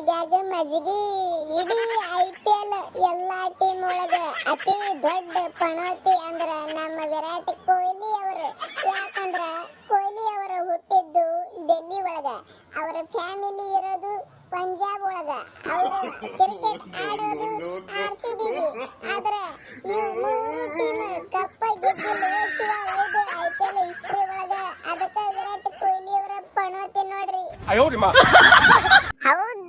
ಮನ್ಯಾಗ ಮಜಿಗಿ ಇಡೀ ಐ ಪಿ ಎಲ್ ಎಲ್ಲಾ ಟೀಮ್ ಒಳಗ ಅತಿ ದೊಡ್ಡ ಪಣತಿ ಅಂದ್ರ ನಮ್ಮ ವಿರಾಟ್ ಕೊಹ್ಲಿ ಅವರು. ಯಾಕಂದ್ರ ಕೊಹ್ಲಿ ಅವರು ಹುಟ್ಟಿದ್ದು ಡೆಲ್ಲಿ ಒಳಗ. ಅವರ ಫ್ಯಾಮಿಲಿ ಇರೋದು ಪಂಜಾಬ್ ಒಳಗ. ಅವರು ಕ್ರಿಕೆಟ್ ಆಡೋದು ಆರ್ ಸಿ ಬಿ ಆದ್ರ ಇವು ಮೂರು ಟೀಮ್ ಕಪ್ಪ ಗೆದ್ದು ಇದು ಐ ಪಿ ಎಲ್ ಹಿಸ್ಟ್ರಿ ಒಳಗ ಅದಕ್ಕೆ ವಿರಾಟ್ ಕೊಹ್ಲಿ ಅವರ ಪಣತಿ ನೋಡ್ರಿ. ಹೌದು.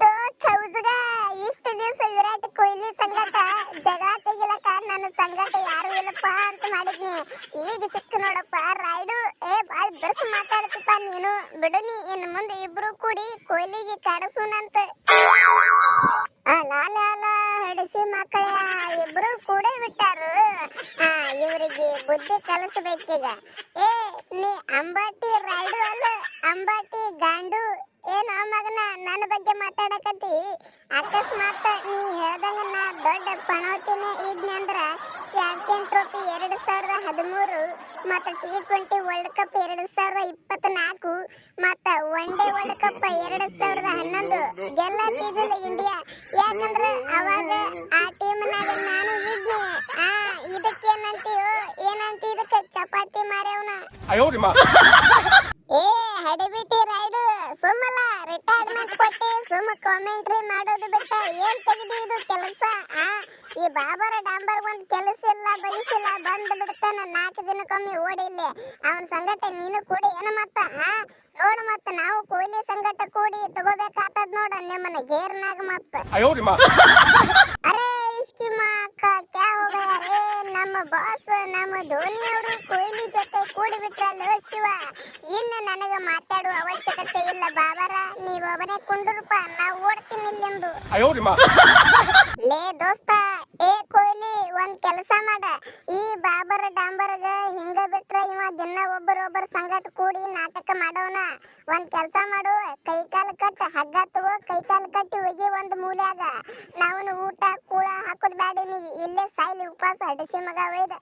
ವಿರಾಟ್ ಕೊಹ್ಲಿ ಸಂಗಟ ಜಗಳ ತೆಗಿಲಕ ನನ್ನ ಸಂಗಟ ಯಾರು ಇಲ್ಲಪ್ಪ ಅಂತ ಮಾಡಿದ್ನಿ. ಈಗ ಸಿಕ್ಕ ನೋಡಪ್ಪ, ರಾಯ್ಡು, ಏ, ಬಾಳ ಬೆರ್ಸ್ ಮಾತಾಡ್ತಿಪ್ಪ ನೀನು. ಬಿಡು ನೀ, ಇನ್ನು ಮುಂದೆ ಇಬ್ರು ಕೂಡಿ ಕೊಹ್ಲಿಗೆ ಕಾಡಸೂನಂತ ಲಾಲ ಹಡಸಿ ಮಕ್ಕಳ ಇಬ್ರು ಕೂಡ ಬಿಟ್ಟಾರು. ಇವರಿಗೆ ಬುದ್ಧಿ ಕಲಿಸ್ಬೇಕೀಗ. ಏ, ನೀ ಅಂಬಾಟಿ ರಾಯ್ಡು ಅಲ್ಲ, ಅಂಬಾಟಿ ಗಾಂಡು ಏನೋ ಮಗನ ನನ್ನ ಬಗ್ಗೆ ಮಾತಾಡಕತ್ತಿ. ಅಕಸ್ಮಾತ್ ನೀ ಹೇಳ್ದಂಗ ನಾ ದೊಡ್ಡ ಪಣವತಿನೇ ಇದ್ನಿ ಅಂದ್ರ ಚಾಂಪಿಯನ್ ಟ್ರೋಫಿ ಎರಡು ಸಾವಿರದ ಹದಿಮೂರು, ಮತ್ತ ಟಿ ಟ್ವೆಂಟಿ ವರ್ಲ್ಡ್ ಕಪ್ ಎರಡು ಸಾವಿರದ ಇಪ್ಪತ್ನಾಲ್ಕು, ಮತ್ತ ಒನ್ ಡೇ ವರ್ಲ್ಡ್ ಕಪ್ ಎರಡು ಸಾವಿರದ ಹನ್ನೊಂದು. ಗೆಲ್ಲತ್ತಿದ್ದಿಲ್ಲ ಇಂಡಿಯಾ ಯಾಕಂದ್ರ ಅವಾಗ ಆ ಟೀಮ್ನಾಗ ನಾನು ಇದ್ನಿ. ಆ, ಇದಕ್ಕೇನಂತೀಯೋ, ಏನಂತ ಇದಕ್ಕೆ? ಚಪಾತಿ ಮಾರ್ಯವನ. ಹಡಬಿಟಿ ರೈಡ್. ಸುಮ್ಮಲ್ಲ ರಿಟೈರ್ಮೆಂಟ್ ಕೊಟ್ಟಿ ಸುಮ್ಮ ಕಾಮೆಂಟ್ರಿ ಮಾಡೋದು ಬಿಟ್ಟ. ಏನ್ ತೆಗೆದು ಇದು ಕೆಲಸ, ಆ? ಈ ಬಾಬರ ಡಾಂಬರ್ ಒಂದ್ ಕೆಲಸ ಇಲ್ಲ ಬಲಿಸಿಲ್ಲ ಬಂದ್ ಬಿಡ್ತಾನ ನಾಲ್ಕು ದಿನಕ್ಕೊಮ್ಮೆ ಓಡಿ ಇಲ್ಲಿ. ಅವನ ಸಂಗಟ ನೀನು ಕೂಡಿ, ಏನು ಮತ್ತ, ಆ? ನೋಡು ಮತ್ತ, ನಾವು ಕೂಲಿ ಸಂಗಟ ಕೂಡಿ ತಗೋಬೇಕಾತದ್ ನೋಡ ನಿಮ್ಮನ್ನ ಗೇರ್ನಾಗ ಮತ್ತ. ಬಿಟ್ರಲ್ಲ ಶಿವ. ಇನ್ನು ನನಗೆ ಮಾತಾಡುವ ಅವಶ್ಯಕತೆ ಇಲ್ಲ ಬಾಬರ. ಬಾಬಾರ ನೀವೊಬ್ಬನೇ ಕುಂಡ್ರಪ್ಪ ನಾ ಓಡ್ತೀನಿ ಇಲ್ಲಿಂದು. ಲೇ ದೋಸ್ತ ಏ ಕೊಹ್ಲಿ ಒಂದ್ ಕೆಲಸ ಮಾಡ. ಈ ಬಾಬರ ಡಾಂಬರ್ಗ ಹಿಂಗ ಬಿಟ್ರ ಇವ ದಿನ ಒಬ್ಬರೊಬ್ಬರ ಸಂಗಟ ಕೂಡಿ ನಾಟಕ ಮಾಡೋಣ ಒಂದ್ ಕೆಲಸ ಮಾಡು ಕೈ ಕಾಲು ಕಟ್ಟ ಹಗ್ಗ ತಗೋ ಕೈ ಕಾಲು ಕಟ್ಟಿ ಹೋಗಿ ಒಂದ್ ಮೂಲ್ಯಾಗ. ನಾವು ಊಟ ಕೂಳ ಹಾಕೋದ್ ಬ್ಯಾಡ ನೀ ಇಲ್ಲೇ ಸಾಯ್ಲಿ ಉಪವಾಸ ಹಡಿಸಿ ಮಗ ಒಯ್ದ.